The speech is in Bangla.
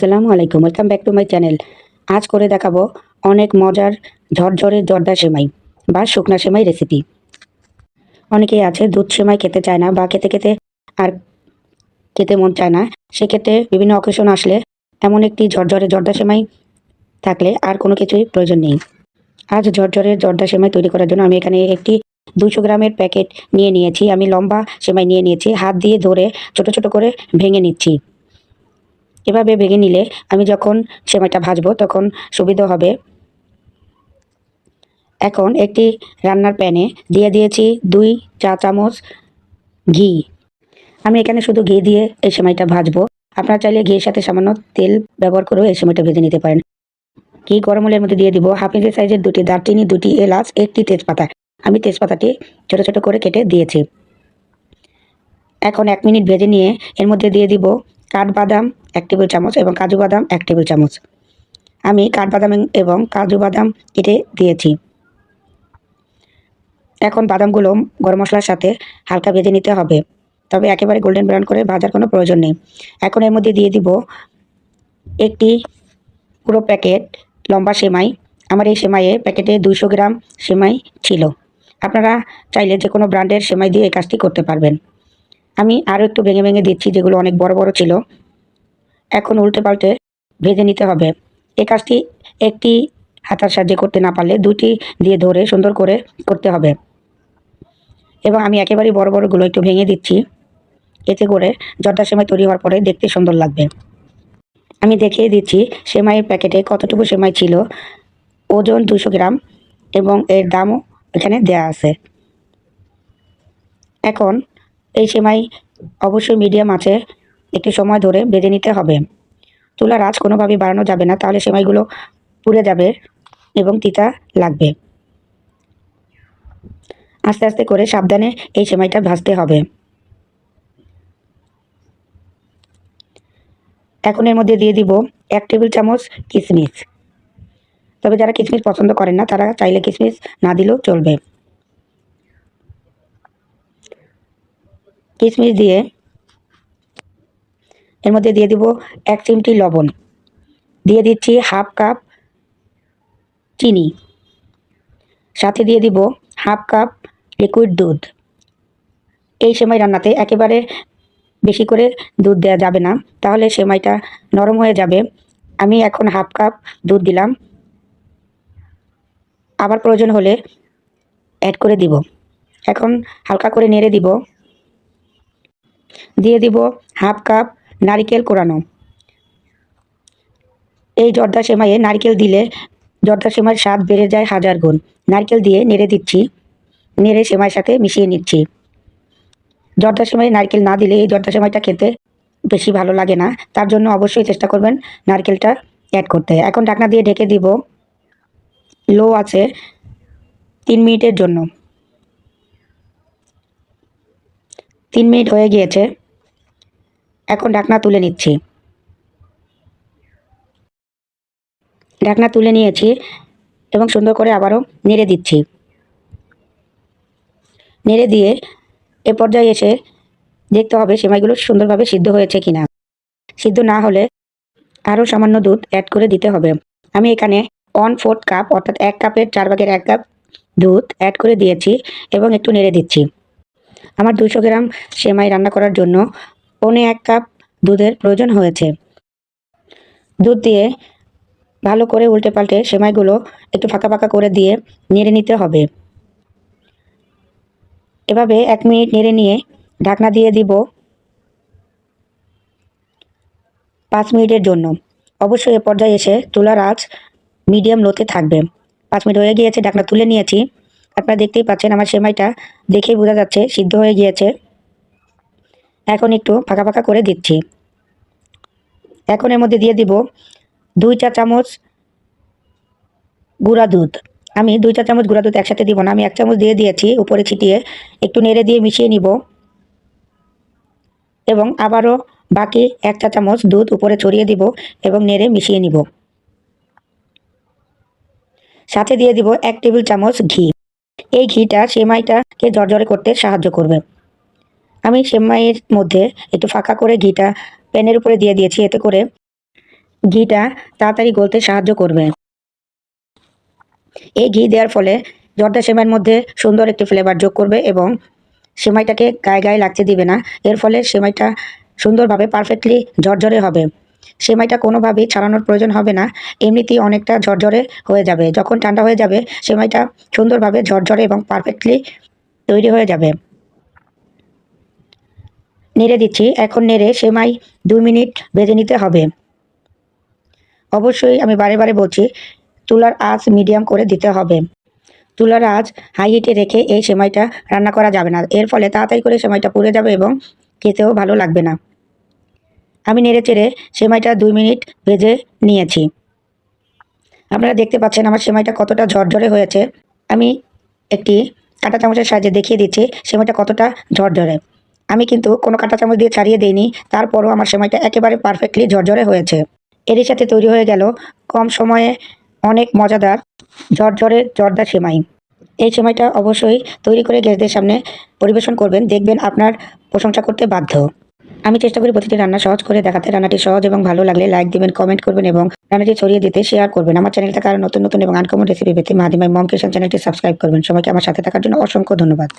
আসসালামু আলাইকুম welcome back to my channel আজ করে দেখাবো অনেক মজার ঝরঝরে জর্দা সেমাই বা শুকনা সেমাই রেসিপি অনেকেই আছে দুধ সেমাই খেতে চায় না বা খেতে খেতে আর খেতে মন চায় না, সেক্ষেত্রে বিভিন্ন অকেশন আসলে এমন একটি ঝরঝরে জর্দা সেমাই থাকলে আর কোনো কিছুই প্রয়োজন নেই। আজ ঝরঝরে জর্দা সেমাই তৈরি করার জন্য আমি এখানে একটি দুশো গ্রামের প্যাকেট নিয়ে নিয়েছি। আমি লম্বা সেমাই নিয়ে নিয়েছি। হাত দিয়ে ধরে ছোট ছোট করে ভেঙে নিচ্ছি। এভাবে ভেঙে নিলে আমি যখন সেমাইটা ভাজবো তখন সুবিধা হবে। এখন একটি রান্নার প্যানে দিয়ে দিয়েছি দুই চা চামচ ঘি। আমি এখানে শুধু ঘি দিয়ে এই সেমাইটা ভাজবো। আপনারা চাইলে ঘিয়ের সাথে সামান্য তেল ব্যবহার করেও এই সেমাইটা ভেজে নিতে পারেন। ঘি গরম হলের মধ্যে দিয়ে দিব হাফ ইঞ্চি সাইজের দুটি দারচিনি, দুটি এলাচ, একটি তেজপাতা। আমি তেজপাতাটি ছোট ছোট করে কেটে দিয়েছি। এখন এক মিনিট ভেজে নিয়ে এর মধ্যে দিয়ে দিব কাঠবাদাম এক টেবিল চামচ এবং কাজু বাদাম এক টেবিল চামচ। আমি কাঠবাদাম এবং কাজু বাদাম কেটে দিয়েছি। এখন বাদামগুলো গরম মশলার সাথে হালকা ভেজে নিতে হবে। তবে একেবারে গোল্ডেন ব্রাউন করে ভাজার কোনো প্রয়োজন নেই। এখন এর মধ্যে দিয়ে দিব একটি পুরো প্যাকেট লম্বা সেমাই। আমার এই সেমাইয়ে প্যাকেটে দুইশো গ্রাম সেমাই ছিল। আপনারা চাইলে যে কোনো ব্র্যান্ডের সেমাই দিয়ে এই কাজটি করতে পারবেন। আমি আরও একটু ভেঙে ভেঙে দিচ্ছি যেগুলো অনেক বড় বড় ছিল। এখন উল্টে পাল্টে ভেজে নিতে হবে। এ কাজটি একটি হাতার সাহায্যে করতে না পারলে দুটি দিয়ে ধরে সুন্দর করে করতে হবে। এবং আমি একেবারেই বড় বড়গুলো একটু ভেঙে দিচ্ছি। এতে করে জর্দা সেমাই তৈরি হওয়ার পরে দেখতে সুন্দর লাগবে। আমি দেখিয়ে দিচ্ছি সেমাইয়ের প্যাকেটে কতটুকু সেমাই ছিল, ওজন দুশো গ্রাম এবং এর দামও এখানে দেয়া আছে। এখন এই সেমাই অবশ্যই মিডিয়াম আছে। একটু সময় ধরে বেজে নিতে হবে। চুলার আঁচ কোনোভাবেই বাড়ানো যাবে না, তাহলে সেমাইগুলো পুড়ে যাবে এবং তিতা লাগবে। আস্তে আস্তে করে সাবধানে এই সেমাইটা ভাজতে হবে। এখন এর মধ্যে দিয়ে দিব এক টেবিল চামচ কিশমিশ তবে যারা কিশমিশ পছন্দ করেন না, তারা চাইলে কিশমিশ না দিলেও চলবে। কিশমিশ দিয়ে এর মধ্যে দিয়ে দিব এক চিমটি লবণ। দিয়ে দিচ্ছি হাফ কাপ চিনি। সাথে দিয়ে দিব হাফ কাপ লিকুইড দুধ। এই সেমাই রান্নাতে একেবারে বেশি করে দুধ দেওয়া যাবে না, তাহলে সেমাইটা নরম হয়ে যাবে। আমি এখন হাফ কাপ দুধ দিলাম। আবার প্রয়োজন হলে অ্যাড করে দিব। এখন হালকা করে নেড়ে দিব। দিয়ে দিব হাফ কাপ নারিকেল কোরানো। এই জর্দা সেমাইয়ে নারকেল দিলে জর্দা সেমাইয়ের স্বাদ বেড়ে যায় হাজার গুণ। নারকেল দিয়ে নেড়ে দিচ্ছি, নেড়ে সেমাইয়ের সাথে মিশিয়ে নিচ্ছি। জর্দা সেমাই নারকেল না দিলে এই জর্দা সেমাইটা খেতে বেশি ভালো লাগে না। তার জন্য অবশ্যই চেষ্টা করবেন নারকেলটা অ্যাড করতে। এখন ঢাকনা দিয়ে ঢেকে দিব। লো আছে তিন মিনিটের জন্য। তিন মিনিট হয়ে গিয়েছে। এখন ঢাকনা তুলে নিচ্ছি। ঢাকনা তুলে নিয়েছি এবং সুন্দর করে আবারও নেড়ে দিচ্ছি। নেড়ে দিয়ে এ পর্যায়ে এসে দেখতে হবে সেমাইগুলো সুন্দরভাবে সিদ্ধ হয়েছে কিনা। সিদ্ধ না হলে আরও সামান্য দুধ অ্যাড করে দিতে হবে। আমি এখানে ওয়ান ফোর্থ কাপ অর্থাৎ এক কাপের চার ভাগের এক কাপ দুধ অ্যাড করে দিয়েছি এবং একটু নেড়ে দিচ্ছি। আমার দুশো গ্রাম সেমাই রান্না করার জন্য পৌনে এক কাপ দুধের প্রয়োজন হয়েছে। দুধ দিয়ে ভালো করে উল্টে পাল্টে সেমাইগুলো একটু ফাঁকা ফাঁকা করে দিয়ে নেড়ে নিতে হবে। এভাবে এক মিনিট নেড়ে নিয়ে ঢাকনা দিয়ে দিব পাঁচ মিনিটের জন্য। অবশ্যই এ পর্যায়ে এসে চুলার আঁচ মিডিয়াম লোতে থাকবে। পাঁচ মিনিট হয়ে গিয়েছে, ঢাকনা তুলে নিয়েছি। আপনারা দেখতেই পাচ্ছেন আমার সেমাইটা দেখেই বোঝা যাচ্ছে, সিদ্ধ হয়ে গিয়েছে। এখন একটু ফাঁকা ফাঁকা করে দিচ্ছি। এখন এর মধ্যে দিয়ে দিব দুই চা চামচ গুঁড়া দুধ। আমি দুই চা চামচ গুঁড়া দুধ একসাথে দিব না, আমি এক চামচ দিয়ে দিয়েছি উপরে ছিটিয়ে। একটু নেড়ে দিয়ে মিশিয়ে নিব। এবং আবারও বাকি এক চা চামচ দুধ উপরে ছড়িয়ে দিব এবং নেড়ে মিশিয়ে নিব। সাথে দিয়ে দিব এক টেবিল চামচ ঘি। এই ঘিটা সেমাইটাকে জর্জরে করতে সাহায্য করবে। আমি সেমাইয়ের মধ্যে একটু ফাঁকা করে ঘিটা প্যানের উপরে দিয়ে দিয়েছি, এতে করে ঘিটা তাড়াতাড়ি গলতে সাহায্য করবে। এই ঘি দেওয়ার ফলে জর্দা সেমাইয়ের মধ্যে সুন্দর একটি ফ্লেভার যোগ করবে এবং সেমাইটাকে গায়ে গায়ে লাগতে দিবে না। এর ফলে সেমাইটা সুন্দরভাবে পারফেক্টলি ঝরঝরে হবে। সেমাইটা কোনোভাবেই ছাড়ানোর প্রয়োজন হবে না। এমনিতেই অনেকটা ঝরঝরে হয়ে যাবে। যখন ঠান্ডা হয়ে যাবে, সেমাইটা সুন্দরভাবে ঝরঝরে এবং পারফেক্টলি তৈরি হয়ে যাবে। নেড়ে দিচ্ছি। এখন নেড়ে সেমাই দুই মিনিট ভেজে নিতে হবে। অবশ্যই আমি বারে বারে বলছি চুলার আঁচ মিডিয়াম করে দিতে হবে। চুলার আঁচ হাই হিটে রেখে এই সেমাইটা রান্না করা যাবে না। এর ফলে তাড়াতাড়ি করে সেমাইটা পুড়ে যাবে এবং খেতেও ভালো লাগবে না। আমি নেড়ে চেড়ে সেমাইটা দুই মিনিট ভেজে নিয়েছি। আপনারা দেখতে পাচ্ছেন আমার সেমাইটা কতটা ঝরঝরে হয়েছে। আমি একটি কাঁটা চামচের সাহায্যে দেখিয়ে দিচ্ছি সেমাইটা কতটা ঝরঝরে। আমি কিন্তু কোনো কাঁটা চামচ দিয়ে ছাড়িয়ে দিইনি, তারপরও আমার সেমাইটা একেবারে পারফেক্টলি ঝরঝরে হয়েছে। এরই সাথে তৈরি হয়ে গেল কম সময়ে অনেক মজাদার ঝরঝরে জর্দা সেমাই। এই সেমাইটা অবশ্যই তৈরি করে গেস্টদের সামনে পরিবেশন করবেন, দেখবেন আপনার প্রশংসা করতে বাধ্য। আমি চেষ্টা করি প্রতিটি রান্না সহজ করে দেখাতে। রান্নাটি সহজ এবং ভালো লাগলে লাইক দিবেন কমেন্ট করবেন এবং রান্নাটি ছড়িয়ে দিতে শেয়ার করবেন। আমার চ্যানেল থেকে আরও নতুন নতুন এবং আনকমন রেসিপি পেতে মাধ্যমে মম কিষান চ্যানেলটি সাবস্ক্রাইব করবেন। সবাইকে আমার সাথে থাকার জন্য অসংখ্য ধন্যবাদ।